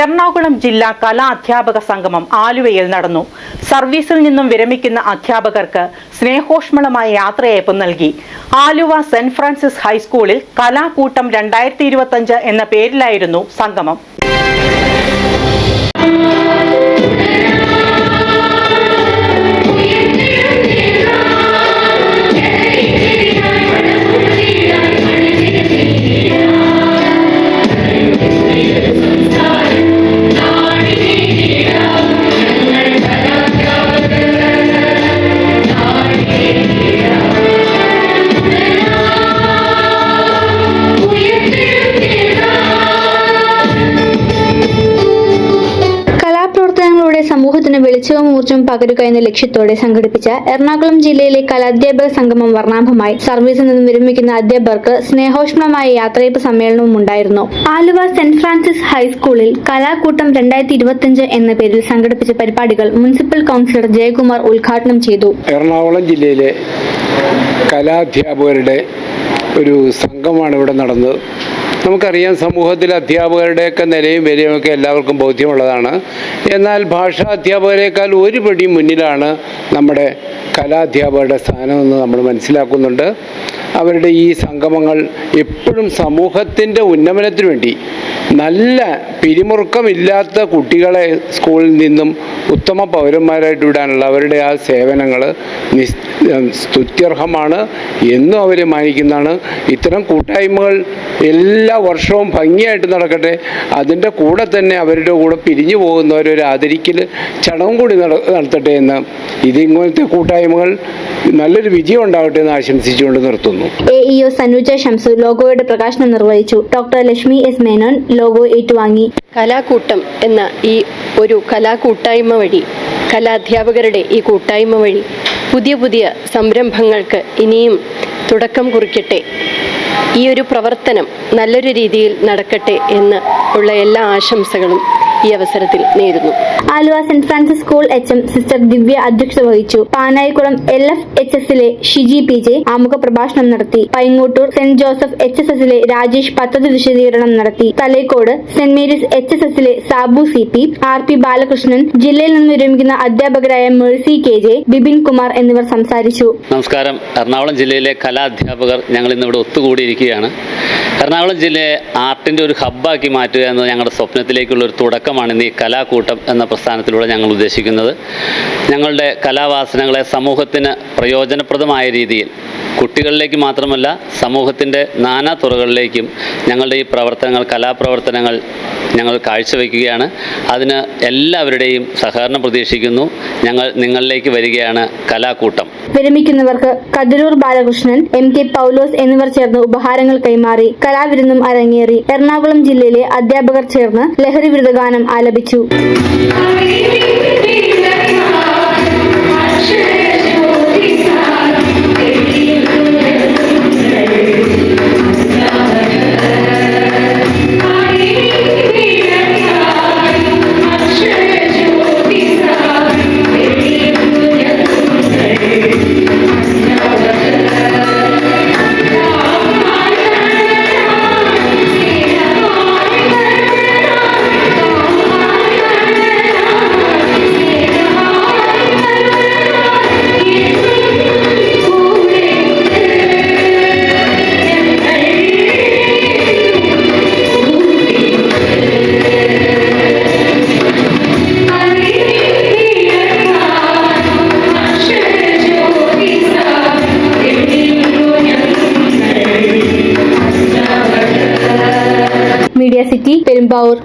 എറണാകുളം ജില്ലാ കലാ അധ്യാപക സംഗമം ആലുവയിൽ നടന്നു. സർവീസിൽ നിന്നും വിരമിക്കുന്ന അധ്യാപകർക്ക് സ്നേഹോഷ്മളമായ യാത്രയയപ്പ് നൽകി. ആലുവ സെന്റ് ഫ്രാൻസിസ് ഹൈസ്കൂളിൽ കലാകൂട്ടം രണ്ടായിരത്തി എന്ന പേരിലായിരുന്നു സംഗമം. വെളിച്ചവും ഊർജം പകരുക എന്ന ലക്ഷ്യത്തോടെ സംഘടിപ്പിച്ച എറണാകുളം ജില്ലയിലെ കലാധ്യാപക സംഗമം വർണാഭമായി സർവീസിൽ നിന്നും വിരമിക്കുന്ന അധ്യാപകർക്ക് സ്നേഹോഷ്മമായ യാത്രയപ്പ് സമ്മേളനവും ഉണ്ടായിരുന്നു. ആലുവ സെന്റ് ഫ്രാൻസിസ് ഹൈസ്കൂളിൽ കലാകൂട്ടം രണ്ടായിരത്തി ഇരുപത്തിയഞ്ച് എന്ന പേരിൽ സംഘടിപ്പിച്ച പരിപാടികൾ മുനിസിപ്പൽ കൗൺസിലർ ജയകുമാർ ഉദ്ഘാടനം ചെയ്തു. എറണാകുളം ജില്ലയിലെ കലാധ്യാപകരുടെ ഒരു സംഘമാണ് ഇവിടെ നടന്നത്. നമുക്കറിയാം സമൂഹത്തിൽ അധ്യാപകരുടെയൊക്കെ നിലയും വിലയുമൊക്കെ എല്ലാവർക്കും ബോധ്യമുള്ളതാണ്. എന്നാൽ ഭാഷാ അധ്യാപകരെക്കാൾ ഒരു പടി മുന്നിലാണ് നമ്മുടെ കലാധ്യാപകരുടെ സ്ഥാനമെന്ന് നമ്മൾ മനസ്സിലാക്കുന്നുണ്ട്. അവരുടെ ഈ സംഗമങ്ങൾ എപ്പോഴും സമൂഹത്തിന്റെ ഉന്നമനത്തിന് വേണ്ടി. നല്ല പിരിമുറുക്കമില്ലാത്ത കുട്ടികളെ സ്കൂളിൽ നിന്നും ഉത്തമ പൗരന്മാരായിട്ട് വിടാനുള്ള അവരുടെ ആ സേവനങ്ങൾ നിസ് സ്തുത്യർഹമാണ് എന്നും അവർ മാനിക്കുന്നതാണ്. ഇത്തരം കൂട്ടായ്മകൾ എല്ലാ വർഷവും ഭംഗിയായിട്ട് നടക്കട്ടെ. അതിന്റെ കൂടെ തന്നെ അവരുടെ കൂടെ പിരിഞ്ഞു പോകുന്നവരൊരു ആദരിക്കൽ ചടങ്ങും കൂടി നട- നടത്തട്ടെ എന്ന് ഇതിങ്ങനത്തെ കൂട്ടായ്മകൾ നല്ലൊരു വിജയം ഉണ്ടാകട്ടെ എന്ന് ആശംസിച്ചുകൊണ്ട് നിർത്തുന്നു. A E O Sanuja Shamsu ലോഗോയുടെ പ്രകാശനം നിർവഹിച്ചു. Doctor Lakshmi S Menon logo ഏറ്റുവാങ്ങി. കലാകൂട്ടം എന്ന ഈ ഒരു കലാകൂട്ടായ്മ വഴി കലാധ്യാപകരുടെ ഈ കൂട്ടായ്മ വഴി പുതിയ പുതിയ സംരംഭങ്ങൾക്ക് ഇനിയും തുടക്കം കുറിക്കട്ടെ. ഈ ഒരു പ്രവർത്തനം നല്ലൊരു രീതിയിൽ നടക്കട്ടെ എന്ന് ഉള്ള എല്ലാ ആശംസകളും ഈ അവസരത്തിൽ നേരുന്നു. Aluva saint Francis school H M sister Divya അധ്യക്ഷത വഹിച്ചു. പാനായിക്കുളം എൽ എഫ് എച്ച് എസിലെ ഷിജി പി ജെ ആമുഖ പ്രഭാഷണം നടത്തി. Paingottoor saint Joseph H S എസിലെ രാജേഷ് പദ്ധതി വിശദീകരണം നടത്തി. Thalakkode saint Mary's H S എസിലെ Sabu C P R P Balakrishnan ജില്ലയിൽ നിന്ന് വിരമിക്കുന്ന അധ്യാപകരായ Mercy K J Bipin Kumar എന്നിവർ സംസാരിച്ചു. നമസ്കാരം. എറണാകുളം ജില്ലയിലെ കലാ അധ്യാപകർ ഞങ്ങൾ ഇന്നിവിടെ ഒത്തുകൂടിയിരിക്കുകയാണ് എറണാകുളം ജില്ലയെ ആർട്ടിന്റെ ഒരു ഹബ്ബാക്കി മാറ്റുക എന്നത് ഞങ്ങളുടെ സ്വപ്നത്തിലേക്കുള്ള ഒരു തുടക്കമാണ് ഇന്ന് ഈ കലാകൂട്ടം എന്ന പ്രസ്ഥാനത്തിലൂടെ ഞങ്ങൾ ഉദ്ദേശിക്കുന്നത്. ഞങ്ങളുടെ കലാവാസനകളെ സമൂഹത്തിന് പ്രയോജനപ്രദമായ രീതിയിൽ കുട്ടികളിലേക്ക് മാത്രമല്ല സമൂഹത്തിന്റെ നാനാ തുറകളിലേക്കും ഞങ്ങളുടെ ഈ പ്രവർത്തനങ്ങൾ കലാപ്രവർത്തനങ്ങൾ ഞങ്ങൾ കാഴ്ചവെക്കുകയാണ്. അതിന് എല്ലാവരുടെയും സഹകരണം പ്രതീക്ഷിക്കുന്നു. ഞങ്ങൾ നിങ്ങളിലേക്ക് വരികയാണ് കലാകൂട്ടം വിരമിക്കുന്നവർക്ക് കതിരൂർ ബാലകൃഷ്ണൻ എം കെ പൗലോസ് എന്നിവർ ചേർന്ന് ഉപഹാരങ്ങൾ കൈമാറി കലാവിരുന്നും അരങ്ങേറി എറണാകുളം ജില്ലയിലെ അധ്യാപകർ ചേർന്ന് ലഹരി വിരുദ്ധഗാനം ആലപിച്ചു. Media City Film Power.